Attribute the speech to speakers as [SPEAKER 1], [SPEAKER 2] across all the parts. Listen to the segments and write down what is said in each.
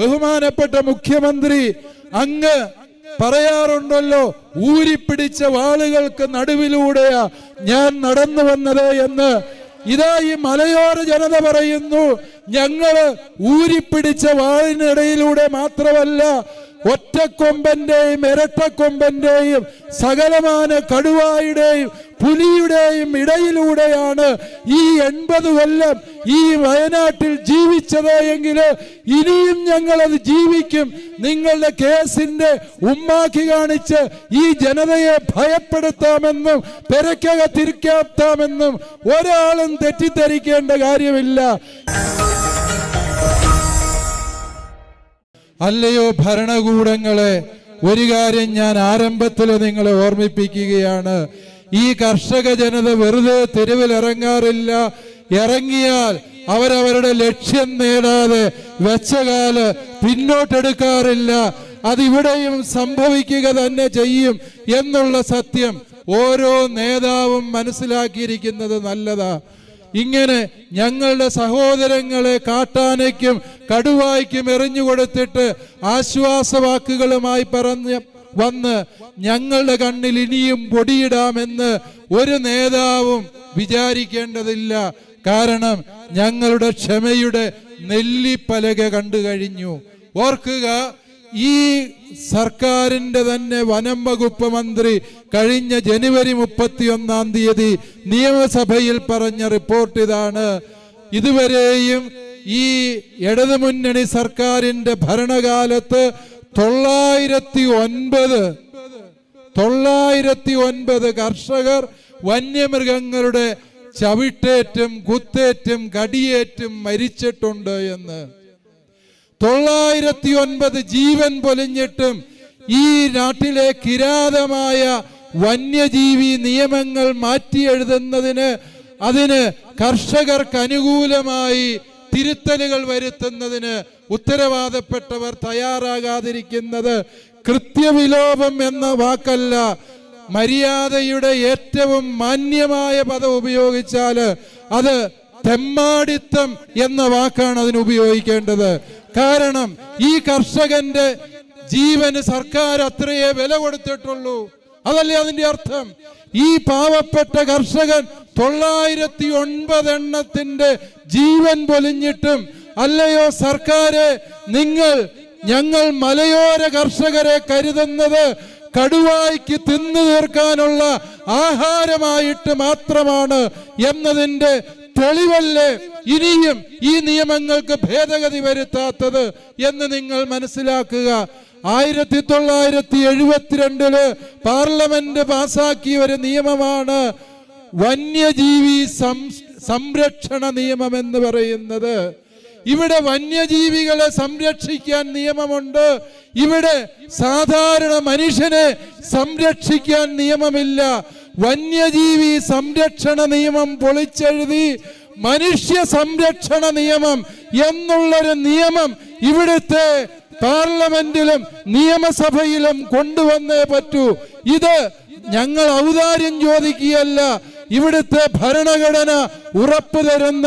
[SPEAKER 1] ബഹുമാനപ്പെട്ട മുഖ്യമന്ത്രി അങ്ങ് പറയാറുണ്ടല്ലോ ഊരിപ്പിടിച്ച വാളുകൾക്ക് നടുവിലൂടെയാ ഞാൻ നടന്നു വന്നത് എന്ന്. ഇതാ ഈ മലയോര ജനത പറയുന്നു ഞങ്ങൾ ഊരിപ്പിടിച്ച വാളിനിടയിലൂടെ മാത്രമല്ല ഒറ്റക്കൊമ്പന്റെയും ഇരട്ടക്കൊമ്പന്റെയും സകലമാന കടുവായുടെയും പുലിയുടെയും ഇടയിലൂടെയാണ് ഈ എൺപത് കൊല്ലം ഈ വയനാട്ടിൽ ജീവിച്ചത് എങ്കിൽ ഇനിയും ഞങ്ങളത് ജീവിക്കും. നിങ്ങളുടെ കേസിന്റെ ഉമ്മാക്കി കാണിച്ച് ഈ ജനതയെ ഭയപ്പെടുത്താമെന്നും പെരക്കകത്തിരിക്കാത്താമെന്നും ഒരാളും തെറ്റിദ്ധരിക്കേണ്ട കാര്യമില്ല. അല്ലയോ ഭരണകൂടങ്ങളെ ഒരു കാര്യം ഞാൻ ആരംഭത്തിൽ നിങ്ങളെ ഓർമ്മിപ്പിക്കുകയാണ്. ഈ കർഷക ജനത വെറുതെ തെരുവിലിറങ്ങാറില്ല. ഇറങ്ങിയാൽ അവരവരുടെ ലക്ഷ്യം നേടാതെ വെച്ച കാൽ പിന്നോട്ടെടുക്കാറില്ല. അതിവിടെയും സംഭവിക്കുക തന്നെ ചെയ്യും എന്നുള്ള സത്യം ഓരോ നേതാവും മനസ്സിലാക്കിയിരിക്കുന്നത് നല്ലതാ. ഇങ്ങനെ ഞങ്ങളുടെ സഹോദരങ്ങളെ കാട്ടാനയ്ക്കും കടുവായ്ക്കും എറിഞ്ഞുകൊടുത്തിട്ട് ആശ്വാസവാക്കുകളുമായി പറഞ്ഞ് വന്ന് ഞങ്ങളുടെ കണ്ണിൽ ഇനിയും പൊടിയിടാമെന്ന് ഒരു നേതാവും വിചാരിക്കേണ്ടതില്ല. കാരണം ഞങ്ങളുടെ ക്ഷമയുടെ നെല്ലിപ്പലക കണ്ടു കഴിഞ്ഞു. ഓർക്കുക ഈ സർക്കാരിന്റെ തന്നെ വനം വകുപ്പ് മന്ത്രി കഴിഞ്ഞ ജനുവരി മുപ്പത്തിയൊന്നാം തീയതി നിയമസഭയിൽ പറഞ്ഞ റിപ്പോർട്ട് ഇതാണ്. ഇതുവരെയും ഈ ഇടതു മുന്നണി സർക്കാരിന്റെ ഭരണകാലത്ത് തൊള്ളായിരത്തി ഒൻപത് തൊള്ളായിരത്തി ഒൻപത് കർഷകർ വന്യമൃഗങ്ങളുടെ ചവിട്ടേറ്റും കുത്തേറ്റും കടിയേറ്റും മരിച്ചിട്ടുണ്ട് എന്ന്. തൊള്ളായിരത്തി ഒൻപത് ജീവൻ പൊലിഞ്ഞിട്ടും ഈ നാട്ടിലെ കിരാതമായ വന്യജീവി നിയമങ്ങൾ മാറ്റി എഴുതുന്നതിന് അതിന് കർഷകർക്ക് അനുകൂലമായി തിരുത്തലുകൾ വരുത്തുന്നതിന് ഉത്തരവാദപ്പെട്ടവർ തയ്യാറാകാതിരിക്കുന്നത് കൃത്യവിലോപം എന്ന വാക്കല്ല. മര്യാദയുടെ ഏറ്റവും മാന്യമായ പദം ഉപയോഗിച്ചാൽ അത് തെമ്മാടിത്തം എന്ന വാക്കാണ് അതിന് ഉപയോഗിക്കേണ്ടത്. കാരണം ഈ കർഷകന്റെ ജീവന് സർക്കാർ അത്രയേ വില കൊടുത്തിട്ടുള്ളൂ. അതല്ലേ അതിന്റെ അർത്ഥം? ഈ പാവപ്പെട്ട കർഷകൻ തൊള്ളായിരത്തി ഒൻപത് എണ്ണത്തിന്റെ ജീവൻ പൊലിഞ്ഞിട്ടും അല്ലയോ സർക്കാര് നിങ്ങൾ ഞങ്ങൾ മലയോര കർഷകരെ കരുതുന്നത് കടുവായിക്ക് തിന്നു തീർക്കാനുള്ള ആഹാരമായിട്ട് മാത്രമാണ് എന്നതിന്റെ തെളിവല്ലേ? ഇനിയും ഈ നിയമങ്ങൾക്ക് ഭേദഗതി വരുത്താത്തത് എന്ന് നിങ്ങൾ മനസ്സിലാക്കുക. ആയിരത്തി തൊള്ളായിരത്തി എഴുപത്തിരണ്ടിൽ പാർലമെന്റ് പാസാക്കിയ ഒരു നിയമമാണ് വന്യജീവി സംരക്ഷണ നിയമം എന്ന് പറയുന്നത്. ഇവിടെ വന്യജീവികളെ സംരക്ഷിക്കാൻ നിയമമുണ്ട്. ഇവിടെ സാധാരണ മനുഷ്യനെ സംരക്ഷിക്കാൻ നിയമമില്ല. വന്യജീവി സംരക്ഷണ നിയമം പൊളിച്ചെഴുതി മനുഷ്യ സംരക്ഷണ നിയമം എന്നുള്ളൊരു നിയമം ഇവിടുത്തെ പാർലമെന്റിലും നിയമസഭയിലും കൊണ്ടുവന്നേ പറ്റൂ. ഇത് ഞങ്ങൾ ഔദാര്യം ചോദിക്കുകയല്ല ഇവിടുത്തെ ഭരണഘടന ഉറപ്പു തരുന്ന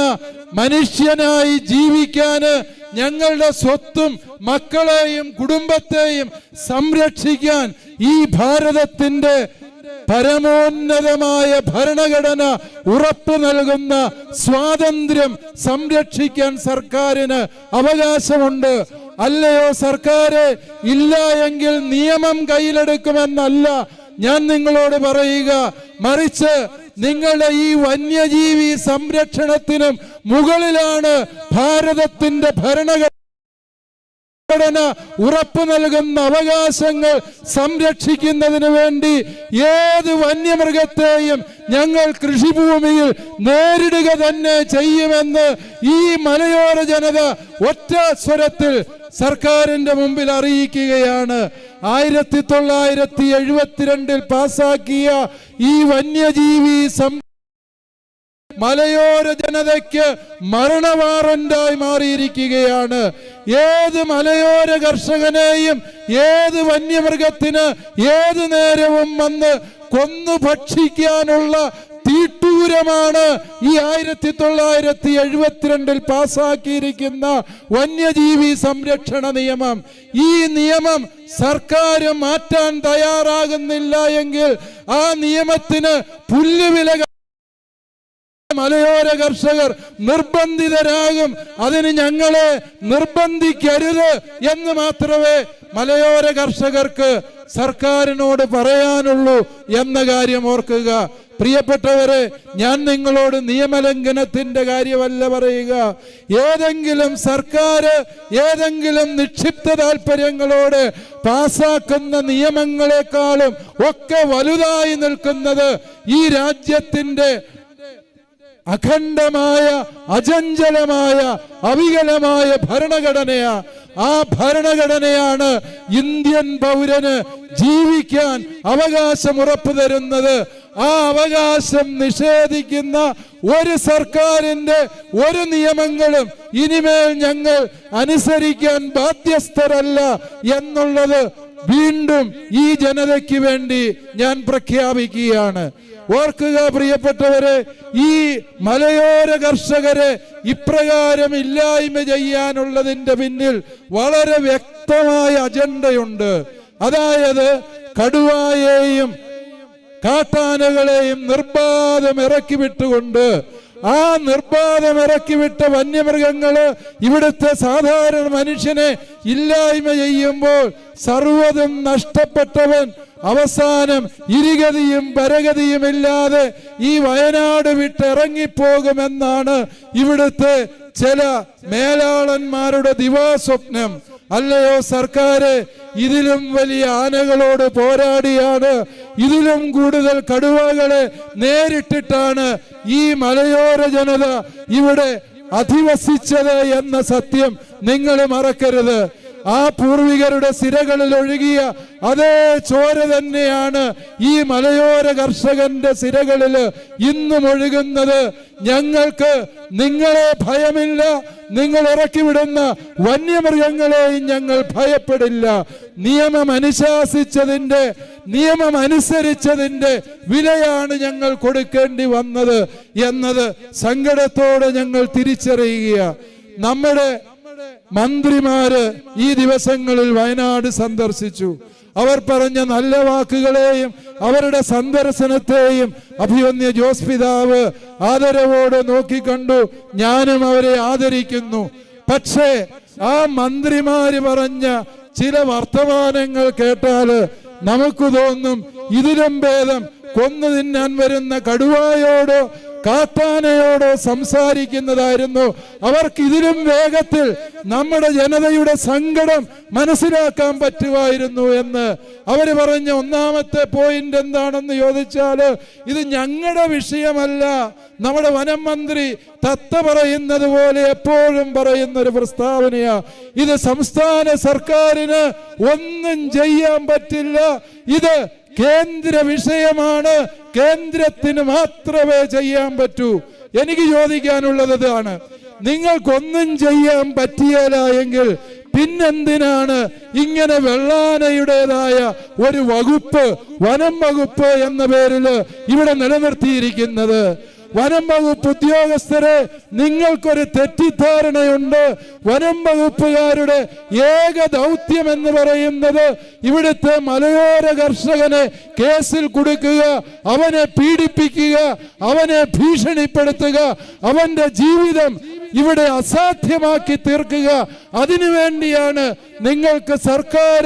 [SPEAKER 1] മനുഷ്യനായി ജീവിക്കാന് ഞങ്ങളുടെ സ്വത്തും മക്കളെയും കുടുംബത്തെയും സംരക്ഷിക്കാൻ ഈ ഭാരതത്തിന്റെ പരമോന്നതമായ ഭരണഘടന ഉറപ്പ് നൽകുന്ന സ്വാതന്ത്ര്യം സംരക്ഷിക്കാൻ സർക്കാരിന് അവകാശമുണ്ട്. അല്ലയോ സർക്കാരെ ഇല്ല എങ്കിൽ നിയമം കയ്യിലെടുക്കുമെന്നല്ല ഞാൻ നിങ്ങളോട് പറയുക. മറിച്ച് നിങ്ങളുടെ ഈ വന്യജീവി സംരക്ഷണത്തിനും മുകളിലാണ് ഭാരതത്തിന്റെ ഭരണഘടന. ഘടന ഉറപ്പു നൽകുന്ന അവകാശങ്ങൾ സംരക്ഷിക്കുന്നതിന് വേണ്ടി ഏത് വന്യമൃഗത്തെയും ഞങ്ങൾ കൃഷിഭൂമിയിൽ നേരിടുക തന്നെ ചെയ്യുമെന്ന് ഈ മലയോര ജനത ഒറ്റ സ്വരത്തിൽ സർക്കാരിന്റെ മുമ്പിൽ അറിയിക്കുകയാണ്. ആയിരത്തി തൊള്ളായിരത്തി എഴുപത്തിരണ്ടിൽ പാസാക്കിയ ഈ വന്യജീവി സം മലയോര ജനതയ്ക്ക് മരണവാറന്റായി മാറിയിരിക്കുകയാണ്. ഏത് മലയോര കർഷകനെയും ഏത് വന്യമൃഗത്തിന് ഏത് നേരവും വന്ന് കൊന്നു ഭക്ഷിക്കാനുള്ള തീട്ടൂരമാണ് ഈ ആയിരത്തി തൊള്ളായിരത്തി എഴുപത്തിരണ്ടിൽ പാസാക്കിയിരിക്കുന്ന വന്യജീവി സംരക്ഷണ നിയമം. ഈ നിയമം സർക്കാർ മാറ്റാൻ തയ്യാറാകുന്നില്ല എങ്കിൽ ആ നിയമത്തിന് പുല്ലുവില മലയോര കർഷകർ നിർബന്ധിതരാകും. അതിന് ഞങ്ങളെ നിർബന്ധിക്കരുത് എന്ന് മാത്രമേ മലയോര കർഷകർക്ക് സർക്കാരിനോട് പറയാനുള്ളൂ എന്ന കാര്യം ഓർക്കുക. പ്രിയപ്പെട്ടവരെ ഞാൻ നിങ്ങളോട് നിയമലംഘനത്തിന്റെ കാര്യമല്ല പറയുക. ഏതെങ്കിലും സർക്കാർ ഏതെങ്കിലും നിക്ഷിപ്ത താല്പര്യങ്ങളോട് പാസാക്കുന്ന നിയമങ്ങളെക്കാളും ഒക്കെ വലുതായി നിൽക്കുന്നത് ഈ രാജ്യത്തിന്റെ അഖണ്ഡമായ അചഞ്ചലമായ അവികലമായ ഭരണഘടനയാ. ആ ഭരണഘടനയാണ് ഇന്ത്യൻ പൗരന് ജീവിക്കാൻ അവകാശം ഉറപ്പു തരുന്നത്. ആ അവകാശം നിഷേധിക്കുന്ന ഒരു സർക്കാരിന്റെ ഒരു നിയമങ്ങളും ഇനിമേൽ ഞങ്ങൾ അനുസരിക്കാൻ ബാധ്യസ്ഥരല്ല എന്നുള്ളത് വീണ്ടും ഈ ജനതയ്ക്ക് വേണ്ടി ഞാൻ പ്രഖ്യാപിക്കുകയാണ്. ഓർക്കുക പ്രിയപ്പെട്ടവരെ ഈ മലയോര കർഷകരെ ഇപ്രകാരം ഇല്ലായ്മ ചെയ്യാനുള്ളതിന്റെ പിന്നിൽ വളരെ വ്യക്തമായ അജണ്ടയുണ്ട്. അതായത് കടുവായെയും കാട്ടാനകളെയും നിർബാധം ഇറക്കി വിട്ടുകൊണ്ട് ആ നിർബാധം ഇറക്കി വിട്ട വന്യമൃഗങ്ങൾ ഇവിടുത്തെ സാധാരണ മനുഷ്യനെ ഇല്ലായ്മ ചെയ്യുമ്പോൾ സർവതും നഷ്ടപ്പെട്ടവൻ അവസാനം ഇരുഗതിയും പരഗതിയും ഇല്ലാതെ ഈ വയനാട് വിട്ടിറങ്ങിപ്പോകുമെന്നാണ് ഇവിടുത്തെ ചില മേലാളന്മാരുടെ ദിവാസ്വപ്നം. അല്ലയോ സർക്കാര് ഇതിലും വലിയ ആനകളോട് പോരാടിയാണ് ഇതിലും കൂടുതൽ കടുവകളെ നേരിട്ടിട്ടാണ് ഈ മലയോര ജനത ഇവിടെ അധിവസിച്ചത് എന്ന സത്യം നിങ്ങൾ മറക്കരുത്. ആ പൂർവികരുടെ സിരകളിൽ ഒഴുകിയ അതേ ചോര തന്നെയാണ് ഈ മലയോര കർഷകന്റെ സിരകളിൽ ഇന്നും ഒഴുകുന്നത്. ഞങ്ങൾക്ക് നിങ്ങളെ ഭയമില്ല നിങ്ങൾ ഇറക്കിവിടുന്ന വന്യമൃഗങ്ങളെയും ഞങ്ങൾ ഭയപ്പെടില്ല. നിയമം അനുശാസിച്ചതിന്റെ നിയമം അനുസരിച്ചതിന്റെ വിലയാണ് ഞങ്ങൾ കൊടുക്കേണ്ടി വന്നത് എന്നത് സങ്കടത്തോടെ ഞങ്ങൾ തിരിച്ചറിയുക നമ്മുടെ മന്ത്രിമാര് ഈ ദിവസങ്ങളിൽ വയനാട് സന്ദർശിച്ചു. അവർ പറഞ്ഞ നല്ല വാക്കുകളെയും അവരുടെ സന്ദർശനത്തെയും അഭിവന്യ ജോസ് പിതാവ് ആദരവോടെ നോക്കിക്കണ്ടു. ഞാനും അവരെ ആദരിക്കുന്നു. പക്ഷേ ആ മന്ത്രിമാര് പറഞ്ഞ ചില വർത്തമാനങ്ങൾ കേട്ടാൽ നമുക്ക് തോന്നും ഇതിലും ഭേദം കൊന്നു തിന്നാൻ വരുന്ന കടുവായോടോ കാട്ടാനയോടോ സംസാരിക്കുന്നതായിരുന്നു. അവർക്ക് ഇതിലും വേഗത്തിൽ നമ്മുടെ ജനതയുടെ സങ്കടം മനസ്സിലാക്കാൻ പറ്റുമായിരുന്നു എന്ന്. അവർ പറഞ്ഞ ഒന്നാമത്തെ പോയിന്റ് എന്താണെന്ന് ചോദിച്ചാൽ ഇത് ഞങ്ങളുടെ വിഷയമല്ല. നമ്മുടെ വനം മന്ത്രി തത്ത പറയുന്നത് പോലെ എപ്പോഴും പറയുന്ന ഒരു പ്രസ്താവനയാ. ഇത് സംസ്ഥാന സർക്കാരിന് ഒന്നും ചെയ്യാൻ പറ്റില്ല. ഇത് കേന്ദ്ര വിഷയമാണ് കേന്ദ്രത്തിന് മാത്രമേ ചെയ്യാൻ പറ്റൂ. എനിക്ക് ചോദിക്കാനുള്ളത് ഇതാണ് നിങ്ങൾക്കൊന്നും ചെയ്യാൻ പറ്റിയല്ല എങ്കിൽ പിന്നെന്തിനാണ് ഇങ്ങനെ വെള്ളാനയുടേതായ ഒരു വകുപ്പ് വനം വകുപ്പ് എന്ന പേരിൽ ഇവിടെ നിലനിർത്തിയിരിക്കുന്നത്? വനം വകുപ്പ് ഉദ്യോഗസ്ഥരെ നിങ്ങൾക്കൊരു തെറ്റിദ്ധാരണയുണ്ട്. വനം വകുപ്പുകാരുടെ ഏക ദൗത്യം എന്ന് പറയുന്നത് ഇവിടുത്തെ മലയോര കർഷകനെ കേസിൽ കൊടുക്കുക അവനെ പീഡിപ്പിക്കുക അവനെ ഭീഷണിപ്പെടുത്തുക അവന്റെ ജീവിതം ഇവിടെ അസാധ്യമാക്കി തീർക്കുക. അതിനു വേണ്ടിയാണ് നിങ്ങൾക്ക് സർക്കാർ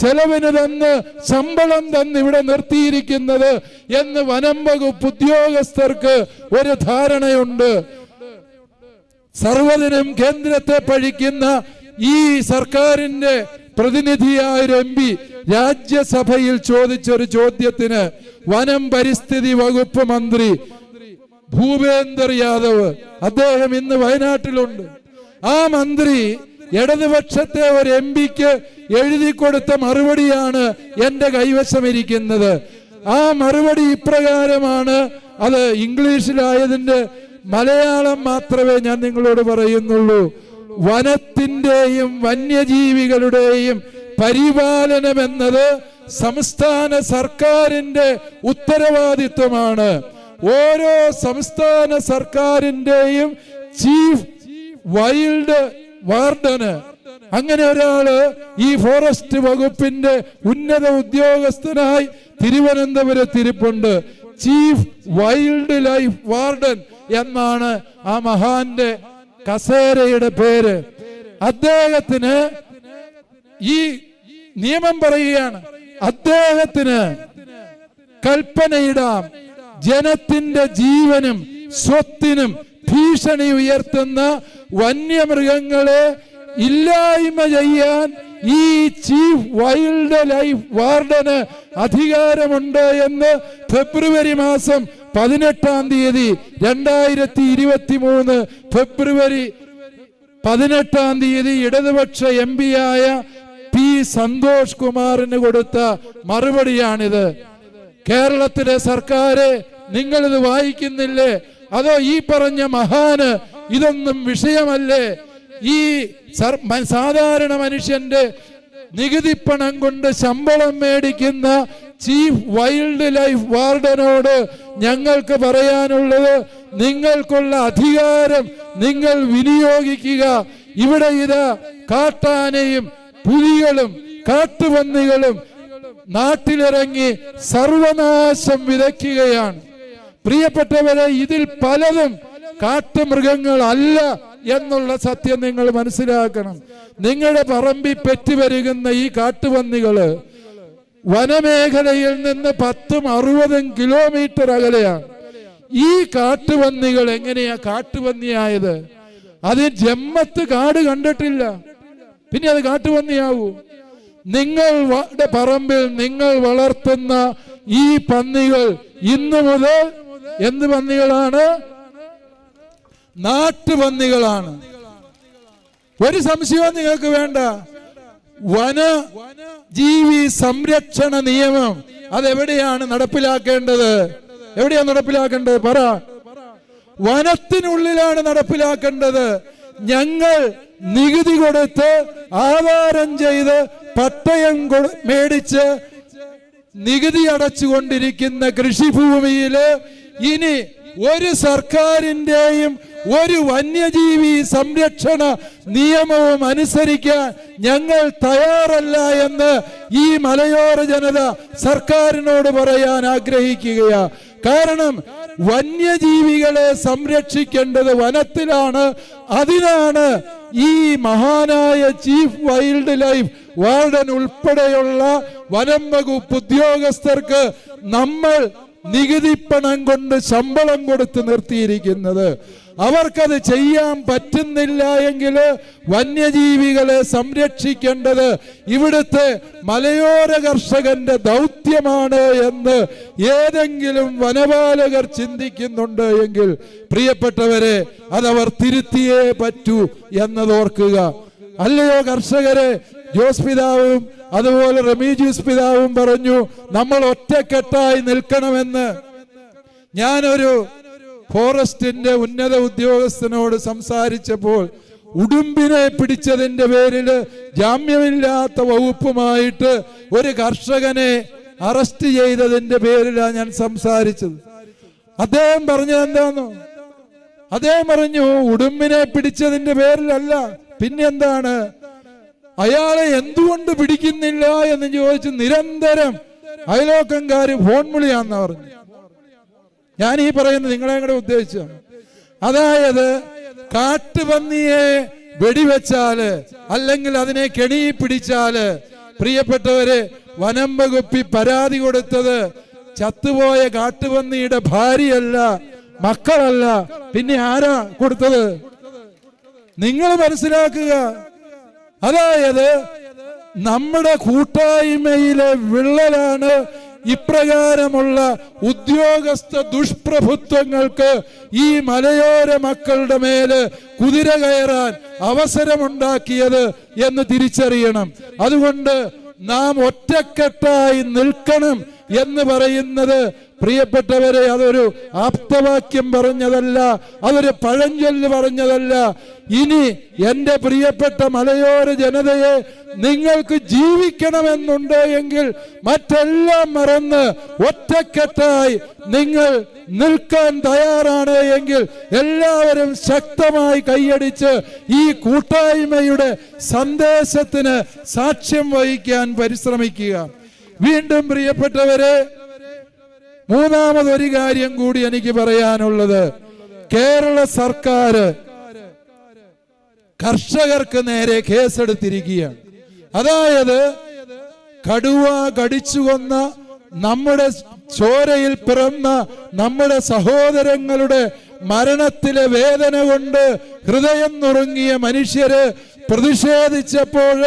[SPEAKER 1] ചെലവിന് തന്ന് ശമ്പളം തന്ന് ഇവിടെ നിർത്തിയിരിക്കുന്നത് എന്ന് വനം വകുപ്പ് ഉദ്യോഗസ്ഥർക്ക് ഒരു ധാരണയുണ്ട്. സർവതിനും കേന്ദ്രത്തെ പഴിക്കുന്ന ഈ സർക്കാരിന്റെ പ്രതിനിധിയായ ഒരു എം പി രാജ്യസഭയിൽ ചോദിച്ചൊരു ചോദ്യത്തിന് വനം പരിസ്ഥിതി വകുപ്പ് മന്ത്രി ഭൂപേന്ദർ യാദവ് അദ്ദേഹം ഇന്ന് വയനാട്ടിലുണ്ട്. ആ മന്ത്രി ഇടതുപക്ഷത്തെ ഒരു എം പിക്ക് എഴുതി കൊടുത്ത മറുപടിയാണ് എന്റെ കൈവശം ഇരിക്കുന്നത് ആ മറുപടി ഇപ്രകാരമാണ് അത് ഇംഗ്ലീഷിലായതിന്റെ മലയാളം മാത്രമേ ഞാൻ നിങ്ങളോട് പറയുന്നുള്ളൂ. വനത്തിന്റെയും വന്യജീവികളുടെയും പരിപാലനം എന്നത് സംസ്ഥാന സർക്കാരിന്റെ ഉത്തരവാദിത്വമാണ്. ഓരോ സംസ്ഥാന സർക്കാരിന്റെയും ചീഫ് വൈൽഡ് വാർഡന്. അങ്ങനെ ഒരാൾ ഈ ഫോറസ്റ്റ് വകുപ്പിന്റെ ഉന്നത ഉദ്യോഗസ്ഥനായി തിരുവനന്തപുരത്ത് ഇരിപ്പുണ്ട് ചീഫ് വൈൽഡ് ലൈഫ് വാർഡൻ എന്നാണ് ആ മഹാന്റെ കസേരയുടെ പേര്. അദ്ദേഹത്തിന് ഈ നിയമം പറയുകയാണ്. അദ്ദേഹത്തിന് കൽപ്പനയിടാം. ജനത്തിന്റെ ജീവനും സ്വത്തിനും ഭീഷണി ഉയർത്തുന്ന വന്യമൃഗങ്ങളെ ഇല്ലായ്മ ചെയ്യാൻ ഈ ചീഫ് വൈൽഡ് ലൈഫ് വാർഡന് അധികാരമുണ്ട് എന്ന് ഫെബ്രുവരി മാസം പതിനെട്ടാം തീയതി രണ്ടായിരത്തി ഇരുപത്തി മൂന്ന് ഫെബ്രുവരി പതിനെട്ടാം തീയതി ഇടതുപക്ഷ എം ആയ പി സന്തോഷ് കുമാറിന് കൊടുത്ത മറുപടിയാണിത്. കേരളത്തിലെ സർക്കാരെ നിങ്ങളിത് വായിക്കുന്നില്ലേ? അതോ ഈ പറഞ്ഞ മഹാന് ഇതൊന്നും വിഷയമല്ലേ? ഈ സാധാരണ മനുഷ്യന്റെ നികുതി പണം കൊണ്ട് ശമ്പളം മേടിക്കുന്ന ചീഫ് വൈൽഡ് ലൈഫ് വാർഡനോട് ഞങ്ങൾക്ക് പറയാനുള്ളത് നിങ്ങൾക്കുള്ള അധികാരം നിങ്ങൾ വിനിയോഗിക്കുക. ഇവിടെ ഇത് കാട്ടാനയും പുലികളും കാട്ടുപന്നികളും നാട്ടിലിറങ്ങി സർവനാശം വിതയ്ക്കുകയാണ്. പ്രിയപ്പെട്ടവരെ ഇതിൽ പലതും കാട്ടുമൃഗങ്ങൾ അല്ല എന്നുള്ള സത്യം നിങ്ങൾ മനസ്സിലാക്കണം. നിങ്ങളുടെ പറമ്പിൽ പെറ്റുപെരുകുന്ന ഈ കാട്ടുപന്നികൾ വനമേഖലയിൽ നിന്ന് പത്തും അറുപതും കിലോമീറ്റർ അകലെയാണ്. ഈ കാട്ടുപന്നികൾ എങ്ങനെയാ കാട്ടുപന്നിയായത്? അത് ജമ്മത്ത് കാട് കണ്ടിട്ടില്ല. പിന്നെ അത് കാട്ടുപന്നിയാവൂ. നിങ്ങളുടെ പറമ്പിൽ നിങ്ങൾ വളർത്തുന്ന ഈ പന്നികൾ ഇന്നു മുതൽ എന്ത് പന്നികളാണ്? നാട്ടുപന്നികളാണ്. ഒരു സംശയവും നിങ്ങൾക്ക് വേണ്ട. വന ജീവി സംരക്ഷണ നിയമം അതെവിടെയാണ് നടപ്പിലാക്കേണ്ടത്? എവിടെയാണ് നടപ്പിലാക്കേണ്ടത്? പറ. വനത്തിനുള്ളിലാണ് നടപ്പിലാക്കേണ്ടത്. ഞങ്ങൾ നികുതി കൊടുത്ത് ആവാരം ചെയ്ത് പട്ടയം മേടിച്ച് നികുതി അടച്ചുകൊണ്ടിരിക്കുന്ന കൃഷിഭൂമിയിൽ ഇനി ഒരു സർക്കാരിന്റെയും ഒരു വന്യജീവി സംരക്ഷണ നിയമവും അനുസരിക്കാൻ ഞങ്ങൾ തയ്യാറല്ല എന്ന് ഈ മലയോര ജനത സർക്കാരിനോട് പറയാൻ ആഗ്രഹിക്കുകയാണ് കാരണം വന്യജീവികളെ സംരക്ഷിക്കേണ്ടത് വനത്തിലാണ്. അതിനാണ് ഈ മഹാനായ ചീഫ് വൈൽഡ് ലൈഫ് വാർഡൻ ഉൾപ്പെടെയുള്ള വനം വകുപ്പ് ഉദ്യോഗസ്ഥർക്ക് നമ്മൾ നികുതി പണം കൊണ്ട് ശമ്പളം കൊടുത്ത് നിർത്തിയിരിക്കുന്നത്. അവർക്കത് ചെയ്യാൻ പറ്റുന്നില്ല എങ്കിൽ വന്യജീവികളെ സംരക്ഷിക്കേണ്ടത് ഇവിടുത്തെ മലയോര കർഷകന്റെ ദൗത്യമാണ് എന്ന് ഏതെങ്കിലും വനപാലകർ ചിന്തിക്കുന്നുണ്ട് എങ്കിൽ പ്രിയപ്പെട്ടവരെ അതവർ തിരുത്തിയേ പറ്റൂ എന്നതോർക്കുക. അല്ലയോ കർഷകരെ ജോസ് പിതാവും അതുപോലെ റമീജൂസ് പിതാവും പറഞ്ഞു നമ്മൾ ഒറ്റക്കെട്ടായി നിൽക്കണമെന്ന്. ഞാനൊരു ഫോറസ്റ്റിന്റെ ഉന്നത ഉദ്യോഗസ്ഥനോട് സംസാരിച്ചപ്പോൾ ഉടുമ്പിനെ പിടിച്ചതിന്റെ പേരിൽ ജാമ്യമില്ലാത്ത വകുപ്പുമായിട്ട് ഒരു കർഷകനെ അറസ്റ്റ് ചെയ്തതിന്റെ പേരിലാണ് ഞാൻ സംസാരിച്ചത്. അദ്ദേഹം പറഞ്ഞത് എന്താണോ അദ്ദേഹം പറഞ്ഞു ഉടുമ്പിനെ പിടിച്ചതിന്റെ പേരിലല്ല. പിന്നെന്താണ്? അയാളെ എന്തുകൊണ്ട് പിടിക്കുന്നില്ല എന്ന് ചോദിച്ച് നിരന്തരം അയലോക്കംകാര് ഫോൺ വിളിയാന്ന് പറഞ്ഞു. ഞാൻ ഈ പറയുന്നത് നിങ്ങളെ കൂടെ ഉദ്ദേശിച്ചാണ് അതായത് കാട്ടുപന്നിയെ വെടിവെച്ചാൽ അല്ലെങ്കിൽ അതിനെ കെണി പിടിച്ചാൽ പ്രിയപ്പെട്ടവര് വനം വകുപ്പി പരാതി കൊടുത്തത് ചത്തുപോയ കാട്ടുപന്നിയുടെ ഭാര്യയല്ല മക്കളല്ല. പിന്നെ ആരാ കൊടുത്തത്? നിങ്ങൾ മനസ്സിലാക്കുക. അതായത് നമ്മുടെ കൂട്ടായ്മയിലെ വിള്ളലാണ് ഇപ്രകാരമുള്ള ഉദ്യോഗസ്ഥ ദുഷ്പ്രഭുത്വങ്ങൾക്ക് ഈ മലയോര മക്കളുടെ മേൽ കുതിര കയറാൻ അവസരമുണ്ടാക്കിയത് എന്ന് തിരിച്ചറിയണം. അതുകൊണ്ട് നാം ഒറ്റക്കെട്ടായി നിൽക്കണം എന്ന് പറയുന്നത് പ്രിയപ്പെട്ടവരെ അതൊരു ആപ്തവാക്യം പറഞ്ഞതല്ല അതൊരു പഴഞ്ചൊല്ല് പറഞ്ഞതല്ല. ഇനി എന്റെ പ്രിയപ്പെട്ട മലയോര ജനതയെ നിങ്ങൾക്ക് ജീവിക്കണമെന്നുണ്ട് എങ്കിൽ മറ്റെല്ലാം മറന്ന് ഒറ്റക്കെട്ടായി നിങ്ങൾ നിൽക്കാൻ തയ്യാറാണ് എങ്കിൽ എല്ലാവരും ശക്തമായി കൈയടിച്ച് ഈ കൂട്ടായ്മയുടെ സന്ദേശത്തിന് സാക്ഷ്യം വഹിക്കാൻ പരിശ്രമിക്കുക. വീണ്ടും പ്രിയപ്പെട്ടവരെ മൂന്നാമതൊരു കാര്യം കൂടി എനിക്ക് പറയാനുള്ളത്. കേരള സർക്കാർ കർഷകർക്ക് നേരെ കേസെടുത്തിരിക്കുകയാണ്. അതായത് കടുവ കടിച്ചു കൊന്ന നമ്മുടെ ചോരയിൽ പിറന്ന നമ്മുടെ സഹോദരങ്ങളുടെ മരണത്തിലെ വേദന കൊണ്ട് ഹൃദയം നുറുങ്ങിയ മനുഷ്യര് പ്രതിഷേധിച്ചപ്പോൾ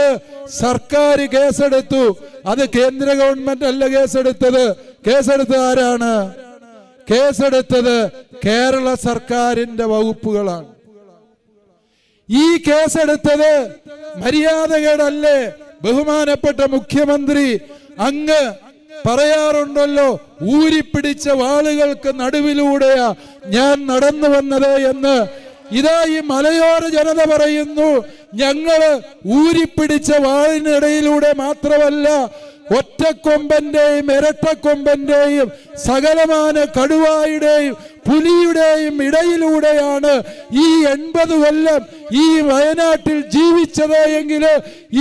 [SPEAKER 1] സർക്കാർ കേസെടുത്തു. അത് കേന്ദ്ര ഗവൺമെന്റ് അല്ല കേസെടുത്തത്. കേസെടുത്തത് ആരാണ്? കേസെടുത്തത് കേരള സർക്കാരിന്റെ വകുപ്പുകളാണ്. ഈ കേസെടുത്തത് മര്യാദകേടല്ലേ? ബഹുമാനപ്പെട്ട മുഖ്യമന്ത്രി അങ്ങ് പറയാറുണ്ടല്ലോ ഊരിപ്പിടിച്ച വാളുകൾക്ക് നടുവിലൂടെയാ ഞാൻ നടന്നു വന്നത് എന്ന്. ഇതാ ഈ മലയോര ജനത പറയുന്നു ഞങ്ങൾ ഊരിപ്പിടിച്ച വാളിനിടയിലൂടെ മാത്രമല്ല ഒറ്റക്കൊമ്പന്റെയും ഇരട്ടക്കൊമ്പന്റെയും സകലമാന കടുവായുടെയും പുലിയുടെയും ഇടയിലൂടെയാണ് ഈ എൺപത് കൊല്ലം ഈ വയനാട്ടിൽ ജീവിച്ചത് എങ്കിൽ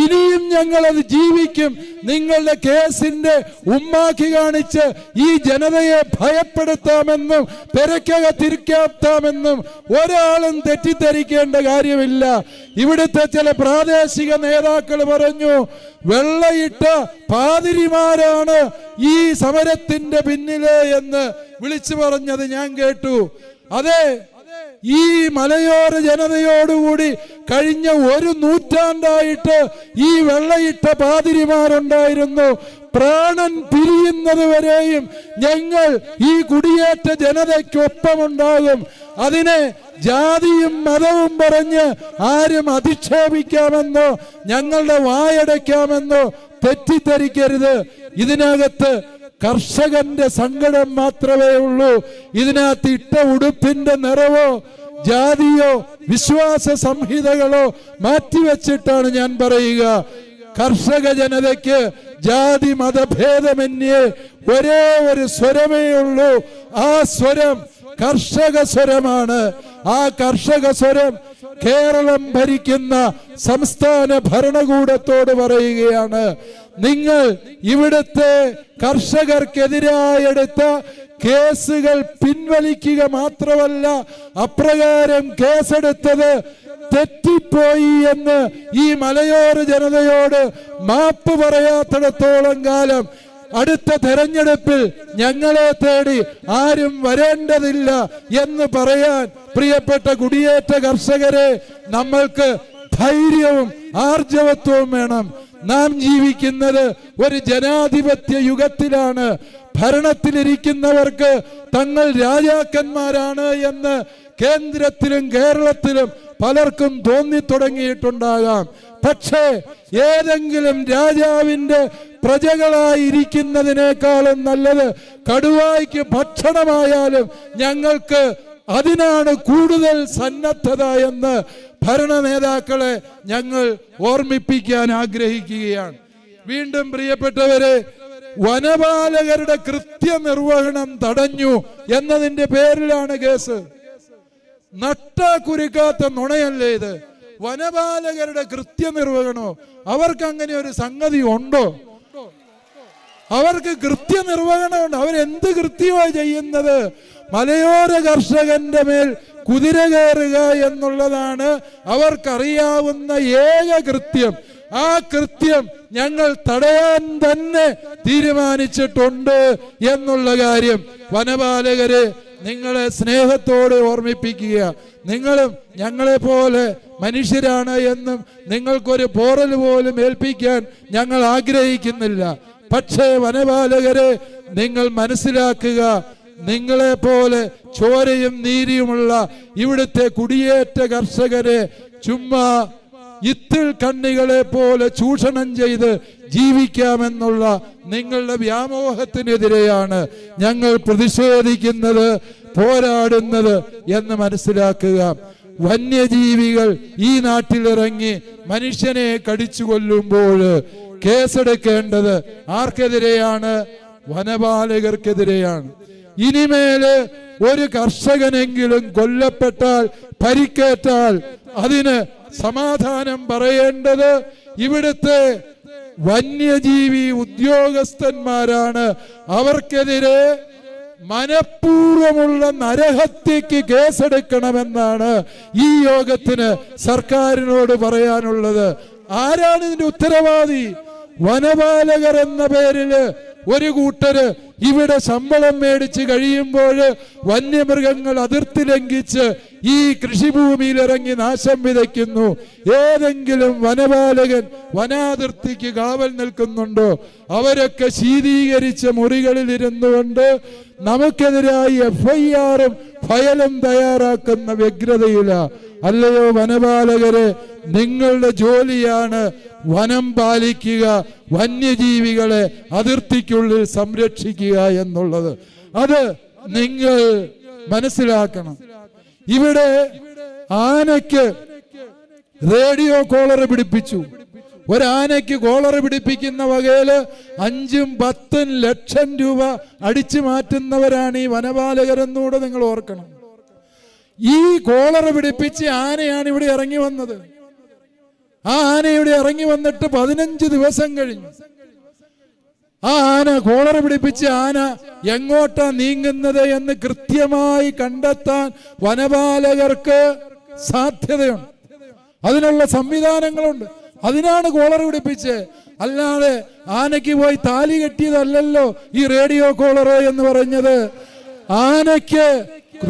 [SPEAKER 1] ഇനിയും ഞങ്ങളത് ജീവിക്കും. നിങ്ങളുടെ കേസിന്റെ ഉമ്മാക്കി കാണിച്ച് ഈ ജനതയെ ഭയപ്പെടുത്താമെന്നും പെരക്കകത്തിരിക്കാത്താമെന്നും ഒരാളും തെറ്റിദ്ധരിക്കേണ്ട കാര്യമില്ല. ഇവിടുത്തെ ചില പ്രാദേശിക നേതാക്കൾ പറഞ്ഞു വെള്ളയിട്ട പാതിരിമാരാണ് ഈ സമരത്തിന്റെ പിന്നിൽ എന്ന് വിളിച്ചു പറഞ്ഞത് ഞാൻ കേട്ടു. അതെ ഈ മലയോര ജനതയോടുകൂടി കഴിഞ്ഞ ഒരു നൂറ്റാണ്ടായിട്ട് ഈ വെള്ളയിട്ട പാതിരിമാരുണ്ടായിരുന്നു. പ്രാണൻ പിരിയുന്നത് വരെയും ഞങ്ങൾ ഈ കുടിയേറ്റ ജനതയ്ക്കൊപ്പമുണ്ടാകും. അതിനെ ജാതിയും മതവും പറഞ്ഞ് ആരും അധിക്ഷേപിക്കാമെന്നോ ഞങ്ങളുടെ വായടയ്ക്കാമെന്നോ തെറ്റിദ്ധരിക്കരുത്. ഇതിനകത്ത് കർഷകന്റെ സങ്കടം മാത്രമേ ഉള്ളൂ. ഇതിനകത്ത് ഇട്ട ഉടുപ്പിന്റെ നിറവോ ജാതിയോ വിശ്വാസ സംഹിതകളോ മാറ്റിവെച്ചിട്ടാണ് ഞാൻ പറയുക. കർഷക ജനതയ്ക്ക് ജാതി മതഭേദമന്യേ ഒരേ ഒരു സ്വരമേ ഉള്ളൂ. ആ സ്വരം കർഷക സ്വരമാണ്. ആ കർഷക സ്വരം കേരളം ഭരിക്കുന്ന സംസ്ഥാന ഭരണകൂടത്തോട് പറയുകയാണ്. നിങ്ങൾ ഇവിടുത്തെ കർഷകർക്കെതിരായെടുത്ത കേസുകൾ പിൻവലിക്കുക മാത്രമല്ല അപ്രകാരം കേസെടുത്തത് തെറ്റിപ്പോയി എന്ന് ഈ മലയോര ജനതയോട് മാപ്പ് പറയാത്തിടത്തോളം കാലം അടുത്ത തെരഞ്ഞെടുപ്പിൽ ഞങ്ങളെ തേടി ആരും വരേണ്ടതില്ല എന്ന് പറയാൻ പ്രിയപ്പെട്ട കുടിയേറ്റ കർഷകരെ നമ്മൾക്ക് ധൈര്യവും ആർജവത്വവും വേണം. നാം ജീവിക്കുന്നത് ഒരു ജനാധിപത്യ യുഗത്തിലാണ്. ഭരണത്തിലിരിക്കുന്നവർക്ക് തങ്ങൾ രാജാക്കന്മാരാണ് എന്ന് കേന്ദ്രത്തിലും കേരളത്തിലും പലർക്കും തോന്നി തുടങ്ങിയിട്ടുണ്ടാകാം പക്ഷേ ഏതെങ്കിലും രാജാവിന്റെ പ്രജകളായിരിക്കുന്നതിനേക്കാളും നല്ലത് കടുവായ്ക്ക് ഭക്ഷണമായാലും ഞങ്ങൾക്ക് അതിനാണ് കൂടുതൽ സന്നദ്ധത എന്ന് ഭരണ നേതാക്കളെ ഞങ്ങൾ ഓർമ്മിപ്പിക്കാൻ ആഗ്രഹിക്കുകയാണ്. വീണ്ടും പ്രിയപ്പെട്ടവരെ വനപാലകരുടെ കൃത്യനിർവഹണം തടഞ്ഞു എന്നതിന്റെ പേരിലാണ് കേസ്. നട്ട കുരുക്കാത്ത നുണയല്ലേ ഇത്? വനപാലകരുടെ കൃത്യനിർവഹണോ? അവർക്ക് അങ്ങനെ ഒരു സംഗതി ഉണ്ടോ? അവർക്ക് കൃത്യനിർവഹണമുണ്ട്. അവരെന്ത് കൃത്യമായി ചെയ്യുന്നത്? മലയോര കർഷകന്റെ മേൽ കുതിര കയറുക എന്നുള്ളതാണ് അവർക്കറിയാവുന്ന ഏക കൃത്യം. ആ കൃത്യം ഞങ്ങൾ തടയാൻ തന്നെ തീരുമാനിച്ചിട്ടുണ്ട് എന്നുള്ള കാര്യം വനപാലകരെ നിങ്ങളെ സ്നേഹത്തോടെ ഓർമ്മിപ്പിക്കുക. നിങ്ങളും ഞങ്ങളെ പോലെ മനുഷ്യരാണ് എന്നും നിങ്ങൾക്കൊരു പോറൽ പോലും ഏൽപ്പിക്കാൻ ഞങ്ങൾ ആഗ്രഹിക്കുന്നില്ല. പക്ഷേ വനപാലകരെ നിങ്ങൾ മനസ്സിലാക്കുക നിങ്ങളെ പോലെ ചോരയും നീരിയുമുള്ള ഇവിടുത്തെ കുടിയേറ്റ കർഷകരെ ചുമ്മാ ഇത്തിൽ കണ്ണികളെ പോലെ ചൂഷണം ചെയ്ത് ജീവിക്കാമെന്നുള്ള നിങ്ങളുടെ വ്യാമോഹത്തിനെതിരെയാണ് ഞങ്ങൾ പ്രതിഷേധിക്കുന്നത് പോരാടുന്നത് എന്ന് മനസ്സിലാക്കുക. വന്യജീവികൾ ഈ നാട്ടിലിറങ്ങി മനുഷ്യനെ കടിച്ചു കൊല്ലുമ്പോൾ കേസെടുക്കേണ്ടത് ആർക്കെതിരെയാണ്? വനപാലകർക്കെതിരെയാണ്. ഇനിമേൽ ഒരു കർഷകനെങ്കിലും കൊല്ലപ്പെട്ടാൽ പരിക്കേറ്റാൽ അതിന് സമാധാനം പറയേണ്ടത് ഇവിടുത്തെ വന്യജീവി ഉദ്യോഗസ്ഥന്മാരാണ്. അവർക്കെതിരെ മനഃപൂർവമുള്ള നരഹത്യക്ക് കേസെടുക്കണമെന്നാണ് ഈ യോഗത്തിന് സർക്കാരിനോട് പറയാനുള്ളത്. ആരാണ് ഇതിന്റെ ഉത്തരവാദി? വനപാലകർ എന്ന പേരിൽ ഒരു കൂട്ടര് ഇവിടെ ശമ്പളം മേടിച്ച് കഴിയുമ്പോൾ വന്യമൃഗങ്ങൾ അതിർത്തി ലംഘിച്ച് ഈ കൃഷിഭൂമിയിൽ ഇറങ്ങി നാശം വിതയ്ക്കുന്നു. ഏതെങ്കിലും വനപാലകൻ വനാതിർത്തിക്ക് കാവൽ നിൽക്കുന്നുണ്ടോ? അവരൊക്കെ ശീതീകരിച്ച മുറികളിൽ ഇരുന്നുകൊണ്ട് നമുക്കെതിരായി എഫ്ഐആറും ഫയലും തയ്യാറാക്കുന്ന വ്യഗ്രതയില. അല്ലയോ വനപാലകരെ നിങ്ങളുടെ ജോലിയാണ് വനം പാലിക്കുക വന്യജീവികളെ അതിർത്തിക്കുള്ളിൽ സംരക്ഷിക്കുക എന്നുള്ളത്. അത് നിങ്ങൾ മനസ്സിലാക്കണം. ഇവിടെ ആനയ്ക്ക് റേഡിയോ കോളർ പിടിപ്പിച്ചു. ഒരാനയ്ക്ക് കോളർ പിടിപ്പിക്കുന്ന വകയിൽ അഞ്ചും പത്തും ലക്ഷം രൂപ അടിച്ചു മാറ്റുന്നവരാണ് ഈ വനപാലകരെന്നൂടെ നിങ്ങൾ ഓർക്കണം. ഈ കോളർ പിടിപ്പിച്ച് ആനയാണ് ഇവിടെ ഇറങ്ങി വന്നത്. ആ ആന ഇവിടെ ഇറങ്ങി വന്നിട്ട് പതിനഞ്ച് ദിവസം കഴിഞ്ഞു. ആ ആന കോളർ പിടിപ്പിച്ച് ആന എങ്ങോട്ടാ നീങ്ങുന്നത് എന്ന് കൃത്യമായി കണ്ടെത്താൻ വനപാലകർക്ക് സാധ്യതയുണ്ട്. അതിനുള്ള സംവിധാനങ്ങളുണ്ട്. അതിനാണ് കോളർ പിടിപ്പിച്ച്. അല്ലാതെ ആനയ്ക്ക് പോയി താലി കെട്ടിയതല്ലല്ലോ ഈ റേഡിയോ കോളറോ എന്ന് പറഞ്ഞത്. ആനയ്ക്ക്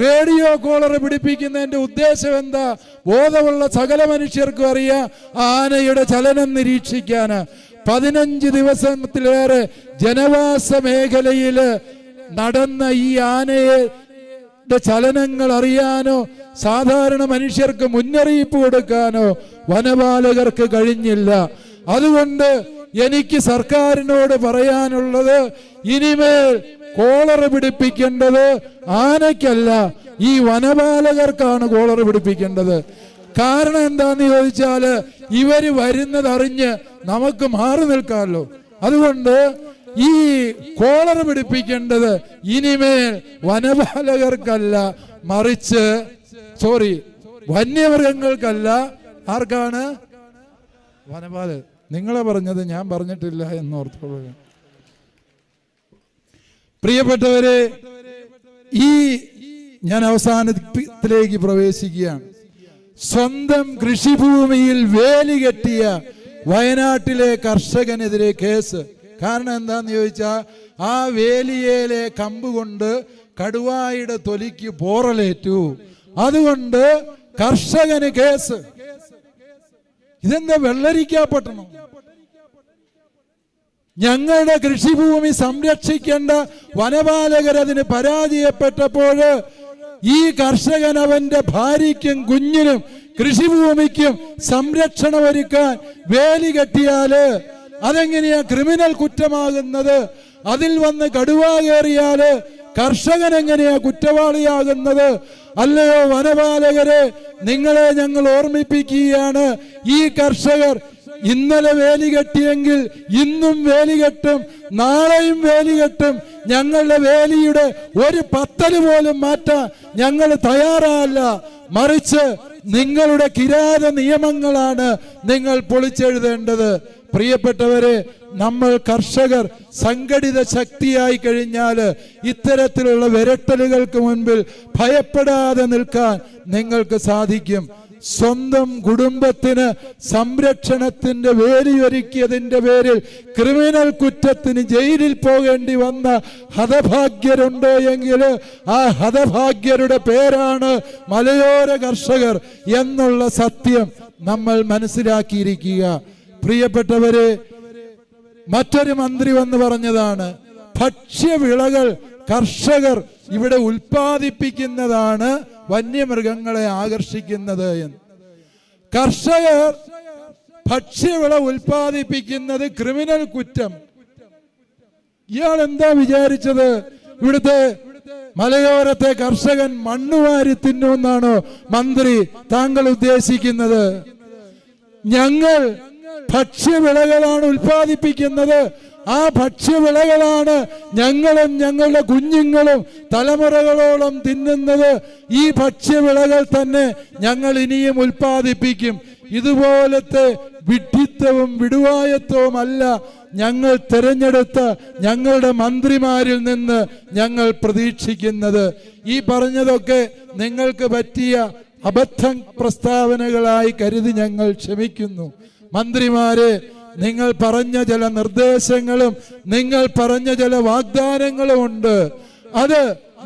[SPEAKER 1] റേഡിയോ കോളർ പിടിപ്പിക്കുന്നതിന്റെ ഉദ്ദേശം എന്താ? ബോധമുള്ള സകല മനുഷ്യർക്കും അറിയാം ആനയുടെ ചലനം നിരീക്ഷിക്കാന്. പതിനഞ്ച് ദിവസത്തിലേറെ ജനവാസ മേഖലയിൽ നടന്ന ഈ ആനയെ ചലനങ്ങൾ അറിയാനോ സാധാരണ മനുഷ്യർക്ക് മുന്നറിയിപ്പ് കൊടുക്കാനോ വനപാലകർക്ക് കഴിഞ്ഞില്ല. അതുകൊണ്ട് എനിക്ക് സർക്കാരിനോട് പറയാനുള്ളത് ഇനിമേൽ കോളർ പിടിപ്പിക്കേണ്ടത് ആനയ്ക്കല്ല ഈ വനപാലകർക്കാണ് കോളർ പിടിപ്പിക്കേണ്ടത്. കാരണം എന്താന്ന് ചോദിച്ചാൽ ഇവർ വരുന്നത് അറിഞ്ഞ് നമുക്ക് മാറി നിൽക്കാമല്ലോ. അതുകൊണ്ട് ഈ കോളർ പിടിപ്പിക്കേണ്ടത് ഇനിമേൽ വനപാലകർക്കല്ല മറിച്ച് സോറി വന്യമൃഗങ്ങൾക്കല്ല. ആർക്കാണ്? വനപാല നിങ്ങളെ പറഞ്ഞത് ഞാൻ പറഞ്ഞിട്ടില്ല എന്നോർത്തോളുക പ്രിയപ്പെട്ടവരെ ഈ ഞാൻ അവസാനത്തിലേക്ക് പ്രവേശിക്കുകയാണ്. സ്വന്തം കൃഷിഭൂമിയിൽ വേലി കെട്ടിയ വയനാട്ടിലെ കർഷകനെതിരെ കേസ്. കാരണം എന്താന്ന് ചോദിച്ചാൽ ആ വേലിയേലെ കമ്പ് കൊണ്ട് കടുവായുടെ തൊലിക്ക് പോറലേറ്റു അതുകൊണ്ട് കർഷകന് കേസ്. ഇതെന്താ വെള്ളരിക്കാപ്പെട്ടണോ ഞങ്ങളുടെ കൃഷിഭൂമി സംരക്ഷിക്കേണ്ട വനപാലകർ അതിന് പരാജയപ്പെട്ടപ്പോൾ ഈ കർഷകൻ അവന്റെ ഭാര്യയ്ക്കും കുഞ്ഞിനും കൃഷിഭൂമിക്കും സംരക്ഷണം ഒരുക്കാൻ വേലി കെട്ടിയാൽ അതെങ്ങനെയാ ക്രിമിനൽ കുറ്റമാകുന്നത്? അതിൽ വന്ന് കടുവ കയറിയാൽ കർഷകൻ എങ്ങനെയാ കുറ്റവാളിയാകുന്നത്? അല്ലയോ വനപാലകരെ നിങ്ങളെ ഞങ്ങൾ ഓർമ്മിപ്പിക്കുകയാണ്. ഈ കർഷകർ ഇന്നലെ വേലി കെട്ടിയെങ്കിൽ ഇന്നും വേലി കെട്ടും നാളെയും വേലി കെട്ടും. ഞങ്ങളുടെ വേലിയുടെ ഒരു പത്തൽ പോലും മാറ്റാൻ ഞങ്ങൾ തയ്യാറല്ല. മറിച്ച് നിങ്ങളുടെ കിരാത നിയമങ്ങളാണ് നിങ്ങൾ പൊളിച്ചെഴുതേണ്ടത്. പ്രിയപ്പെട്ടവരെ നമ്മൾ കർഷകർ സംഘടിത ശക്തിയായി കഴിഞ്ഞാൽ ഇത്തരത്തിലുള്ള വിരട്ടലുകൾക്ക് മുൻപിൽ ഭയപ്പെടാതെ നിൽക്കാൻ നിങ്ങൾക്ക് സാധിക്കും. സ്വന്തം കുടുംബത്തിന് സംരക്ഷണത്തിന്റെ വേലിയൊരുക്കിയതിന്റെ പേരിൽ ക്രിമിനൽ കുറ്റത്തിന് ജയിലിൽ പോകേണ്ടി വന്ന ഹതഭാഗ്യരുണ്ടോ എങ്കിൽ ആ ഹതഭാഗ്യരുടെ പേരാണ് മലയോര കർഷകർ എന്നുള്ള സത്യം നമ്മൾ മനസ്സിലാക്കിയിരിക്കുക. പ്രിയപ്പെട്ടവരെ മറ്റൊരു മന്ത്രി വന്ന് പറഞ്ഞതാണ് ഭക്ഷ്യവിളകൾ കർഷകർ ഇവിടെ ഉൽപ്പാദിപ്പിക്കുന്നതാണ് വന്യമൃഗങ്ങളെ ആകർഷിക്കുന്നത് എന്ന്. കർഷകർ ഭക്ഷ്യവിള ഉൽപ്പാദിപ്പിക്കുന്നത് ക്രിമിനൽ കുറ്റം. ഇയാൾ എന്താ വിചാരിച്ചത്? ഇവിടുത്തെ മലയോരത്തെ കർഷകൻ മണ്ണുവാരി തിന്നുമെന്നാണോ മന്ത്രി താങ്കൾ ഉദ്ദേശിക്കുന്നത്? ഞങ്ങൾ ഭക്ഷ്യവിളകളാണ് ഉൽപ്പാദിപ്പിക്കുന്നത്. ആ ഭക്ഷ്യവിളകളാണ് ഞങ്ങളും ഞങ്ങളുടെ കുഞ്ഞുങ്ങളും തലമുറകളോളം തിന്നുന്നത്. ഈ ഭക്ഷ്യവിളകൾ തന്നെ ഞങ്ങൾ ഇനിയും ഉൽപ്പാദിപ്പിക്കും. ഇതുപോലത്തെ വിഡ്ഢിത്തവും വിടുവായത്വവും അല്ല ഞങ്ങൾ തിരഞ്ഞെടുത്ത ഞങ്ങളുടെ മന്ത്രിമാരിൽ നിന്ന് ഞങ്ങൾ പ്രതീക്ഷിക്കുന്നത്. ഈ പറഞ്ഞതൊക്കെ നിങ്ങൾക്ക് പറ്റിയ അബദ്ധ പ്രസ്താവനകളായി കരുതി ഞങ്ങൾ ക്ഷമിക്കുന്നു. മന്ത്രിമാരെ നിങ്ങൾ പറഞ്ഞ ചില നിർദ്ദേശങ്ങളും നിങ്ങൾ പറഞ്ഞ ചില വാഗ്ദാനങ്ങളും ഉണ്ട്. അത്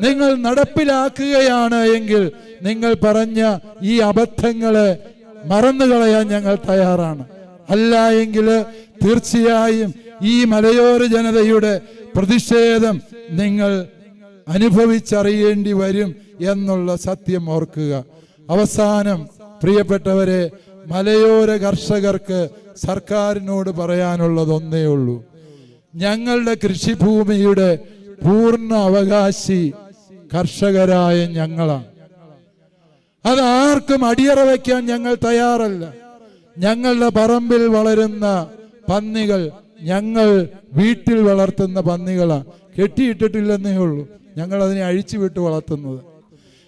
[SPEAKER 1] നിങ്ങൾ നടപ്പിലാക്കുകയാണ് എങ്കിൽ നിങ്ങൾ പറഞ്ഞ ഈ അബദ്ധങ്ങളെ മറന്നുകളയാൻ ഞങ്ങൾ തയ്യാറാണ്. അല്ല എങ്കിൽ തീർച്ചയായും ഈ മലയോര ജനതയുടെ പ്രതിഷേധം നിങ്ങൾ അനുഭവിച്ചറിയേണ്ടി വരും എന്നുള്ള സത്യം ഓർക്കുക. അവസാനം പ്രിയപ്പെട്ടവരെ മലയോര കർഷകർക്ക് സർക്കാരിനോട് പറയാനുള്ളത് ഒന്നേ ഉള്ളൂ. ഞങ്ങളുടെ കൃഷിഭൂമിയുടെ പൂർണ അവകാശി കർഷകരായ ഞങ്ങളാണ്. അത് ആർക്കും അടിയറ വയ്ക്കാൻ ഞങ്ങൾ തയ്യാറല്ല. ഞങ്ങളുടെ പറമ്പിൽ വളരുന്ന പന്നികൾ ഞങ്ങൾ വീട്ടിൽ വളർത്തുന്ന പന്നികളാണ്. കെട്ടിയിട്ടിട്ടില്ലെന്നേ ഉള്ളൂ. ഞങ്ങൾ അതിനെ അഴിച്ചു വിട്ട് വളർത്തുന്നത്.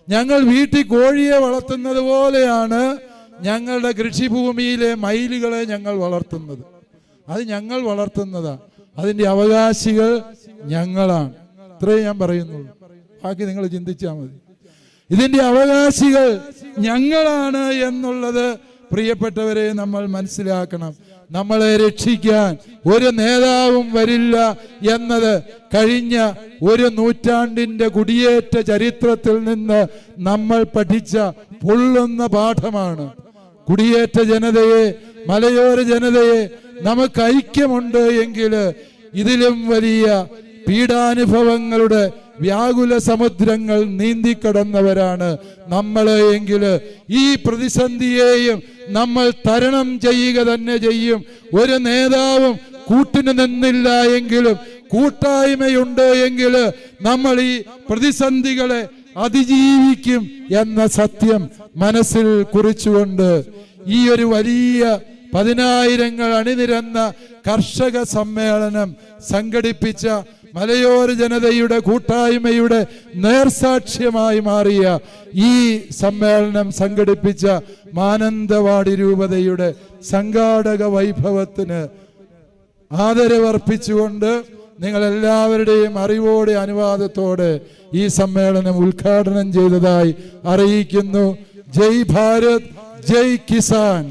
[SPEAKER 1] ഞങ്ങൾ വീട്ടിൽ കോഴിയെ വളർത്തുന്നത് പോലെയാണ് ഞങ്ങളുടെ കൃഷിഭൂമിയിലെ മയിലുകളെ ഞങ്ങൾ വളർത്തുന്നത്. അത് ഞങ്ങൾ വളർത്തുന്നതാ. അതിന്റെ അവകാശികൾ ഞങ്ങളാണ്. ഇത്രേ ഞാൻ പറയുന്നുള്ളൂ. ബാക്കി നിങ്ങൾ ചിന്തിച്ചാൽ മതി. ഇതിന്റെ അവകാശികൾ ഞങ്ങളാണ് എന്നുള്ളത് പ്രിയപ്പെട്ടവരെ നമ്മൾ മനസ്സിലാക്കണം. നമ്മളെ രക്ഷിക്കാൻ ഒരു നേതാവും വരില്ല എന്നത് കഴിഞ്ഞ ഒരു നൂറ്റാണ്ടിന്റെ കുടിയേറ്റ ചരിത്രത്തിൽ നിന്ന് നമ്മൾ പഠിച്ച പൊള്ളുന്ന പാഠമാണ്. കുടിയേറ്റ ജനതയെ മലയോര ജനതയെ നമുക്ക് ഐക്യമുണ്ട് എങ്കിൽ ഇതിലും വലിയ പീഡാനുഭവങ്ങളുടെ വ്യാകുല സമുദ്രങ്ങൾ നീന്തിക്കടന്നവരാണ് നമ്മൾ എങ്കിൽ ഈ പ്രതിസന്ധിയെയും നമ്മൾ തരണം ചെയ്യുക തന്നെ ചെയ്യും. ഒരു നേതാവും കൂട്ടിന് നിന്നില്ല എങ്കിലും കൂട്ടായ്മയുണ്ട് എങ്കിൽ നമ്മൾ ഈ പ്രതിസന്ധികളെ അതിജീവിക്കും എന്ന സത്യം മനസ്സിൽ കുറിച്ചുകൊണ്ട് ഈ ഒരു വലിയ പതിനായിരങ്ങൾ അണിനിരന്ന കർഷക സമ്മേളനം സംഘടിപ്പിച്ച മലയോര ജനതയുടെ കൂട്ടായ്മയുടെ നേർസാക്ഷ്യമായി മാറിയ ഈ സമ്മേളനം സംഘടിപ്പിച്ച മാനന്തവാടി രൂപതയുടെ സംഘാടക വൈഭവത്തിന് ആദരവർപ്പിച്ചുകൊണ്ട് നിങ്ങൾ എല്ലാവരുടെയും അറിവോടെ അനുവാദത്തോടെ ഈ സമ്മേളനം ഉദ്ഘാടനം ചെയ്തതായി അറിയിക്കുന്നു. ജയ് ഭാരത്. ജയ് കിസാൻ